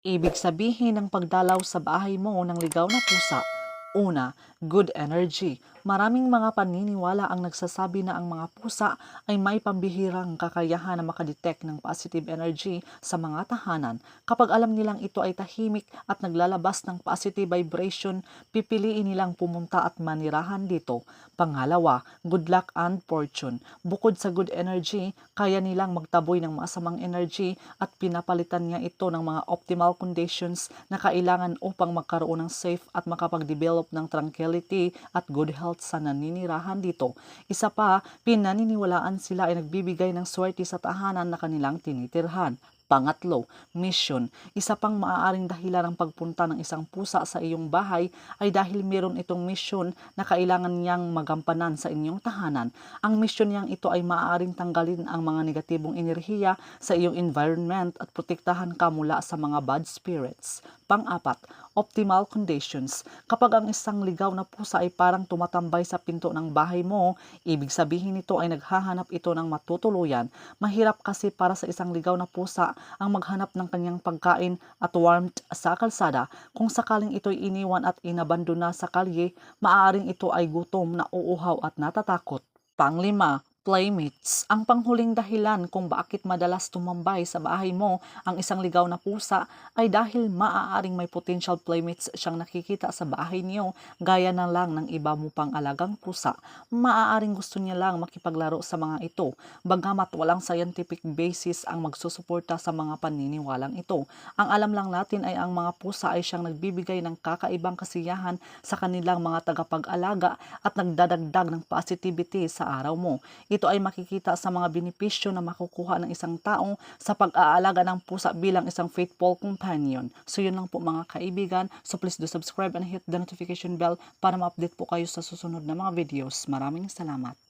Ibig sabihin ng pagdalaw sa bahay mo ng ligaw na pusa, una, good energy. Maraming mga paniniwala ang nagsasabi na ang mga pusa ay may pambihirang kakayahan na makadetect ng positive energy sa mga tahanan. Kapag alam nilang ito ay tahimik at naglalabas ng positive vibration, pipiliin nilang pumunta at manirahan dito. Pangalawa, good luck and fortune. Bukod sa good energy, kaya nilang magtaboy ng masamang energy at pinapalitan niya ito ng mga optimal conditions na kailangan upang magkaroon ng safe at makapag-develop ng tranquility at good health sa naninirahan dito. Isa pa, pinaniniwalaan sila ay nagbibigay ng swerte sa tahanan na kanilang tinitirhan. Pangatlo, mission. Isa pang maaaring dahilan ng pagpunta ng isang pusa sa iyong bahay ay dahil meron itong mission na kailangan niyang magampanan sa inyong tahanan. Ang mission niyang ito ay maaaring tanggalin ang mga negatibong enerhiya sa iyong environment at protektahan ka mula sa mga bad spirits. Pang-apat, optimal conditions. Kapag ang isang ligaw na pusa ay parang tumatambay sa pinto ng bahay mo, ibig sabihin nito ay naghahanap ito ng matutuluyan. Mahirap kasi para sa isang ligaw na pusa ang maghanap ng kanyang pagkain at warmth sa kalsada. Kung sakaling ito'y iniwan at inabandona sa kalye, maaaring ito ay gutom, nauuhaw at natatakot. Panglima, playmates. Ang panghuling dahilan kung bakit madalas tumambay sa bahay mo ang isang ligaw na pusa ay dahil maaaring may potential playmates siyang nakikita sa bahay niyo gaya na lang ng iba mo pang alagang pusa. Maaaring gusto niya lang makipaglaro sa mga ito, bagamat walang scientific basis ang magsusuporta sa mga paniniwalang ito. Ang alam lang natin ay ang mga pusa ay siyang nagbibigay ng kakaibang kasiyahan sa kanilang mga tagapag-alaga at nagdadagdag ng positivity sa araw mo. Ito ay makikita sa mga benepisyo na makukuha ng isang tao sa pag-aalaga ng pusa bilang isang faithful companion. So yun lang po mga kaibigan. So please do subscribe and hit the notification bell para ma-update po kayo sa susunod na mga videos. Maraming salamat.